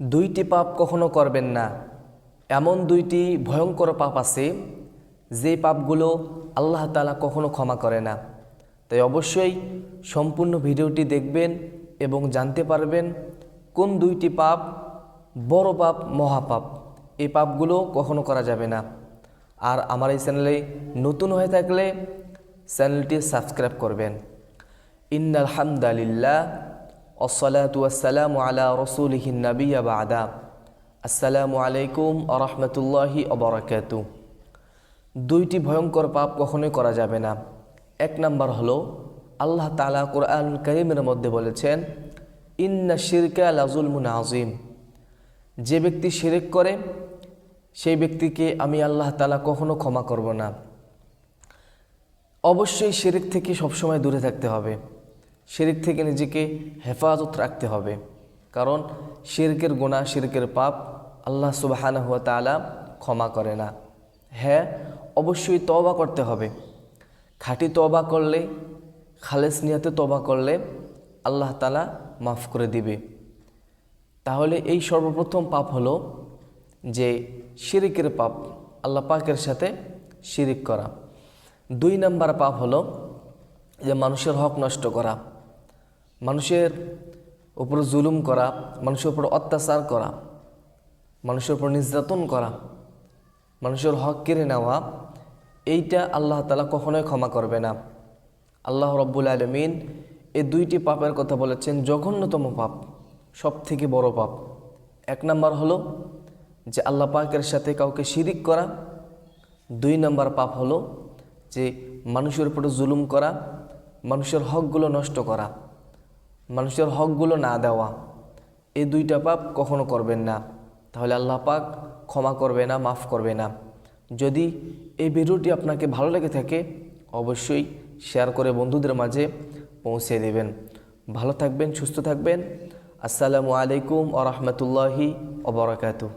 দুইটি পাপ কখনো করবেন না। এমন দুইটি ভয়ঙ্কর পাপ আছে যে পাপগুলো আল্লাহ তালা কখনো ক্ষমা করে না। তাই অবশ্যই সম্পূর্ণ ভিডিওটি দেখবেন এবং জানতে পারবেন কোন দুইটি পাপ বড় পাপ মহাপাপ এই পাপগুলো কখনো করা যাবে না। আর আমার এই চ্যানেলে নতুন হয়ে থাকলে চ্যানেলটি সাবস্ক্রাইব করবেন। ইন্নাল হামদালিল্লাহ। দুইটি ভয়ঙ্কর পাপ কখনোই করা যাবে না। এক নাম্বার হলো, আল্লাহ তালা কোরআন করিমের মধ্যে বলেছেন, ইন্না শিরকা লাজুলমুন আজিম যে ব্যক্তি শিরিক করে, সেই ব্যক্তিকে আমি আল্লাহ তালা কখনো ক্ষমা করব না। অবশ্যই শিরিক থেকে সবসময় দূরে থাকতে হবে। শিরিক থেকে নিজেকে হেফাজত রাখতে হবে। কারণ শিরকের গুণা শিরকের পাপ আল্লাহ সুবাহানা হুয়া তালা ক্ষমা করে না। হ্যাঁ অবশ্যই তবা করতে হবে। খাঁটি তবা করলে, খালেস নিয়াতে তবা করলে আল্লাহ তালা মাফ করে দিবে। তাহলে এই সর্বপ্রথম পাপ হলো যে শিরিকের পাপ, আল্লাহ পাকের সাথে শিরিক করা। দুই নাম্বার পাপ হলো যে মানুষের হক নষ্ট করা। মানুষের উপর জুলুম করা, মানুষের উপর অত্যাচার করা, মানুষের উপর নির্যাতন করা, মানুষের হক কেড়ে নেওয়া, এইটা আল্লাহ তালা কখনোই ক্ষমা করবে না। আল্লাহ রব্বুল আলমিন এই দুইটি পাপের কথা বলেছেন, জঘন্যতম পাপ সব থেকে বড় পাপ। এক নাম্বার হলো যে আল্লাহ পাকের সাথে কাউকে শিরিক করা। দুই নাম্বার পাপ হলো যে মানুষের উপরে জুলুম করা, মানুষের হকগুলো নষ্ট করা। মানুষের হকগুলো না দেওয়া, এই দুইটা পাপ কখনো করবেন না। তাহলে আল্লাহ পাক ক্ষমা করবে না, মাফ করবে না। যদি এই ভিডিওটি আপনাকে ভালো লেগে থাকে, অবশ্যই শেয়ার করে বন্ধুদের মাঝে পৌঁছে দেবেন। ভালো থাকবেন, সুস্থ থাকবেন। আসসালামু আলাইকুম আ রহমতুল্লাহি ওবরাকাতু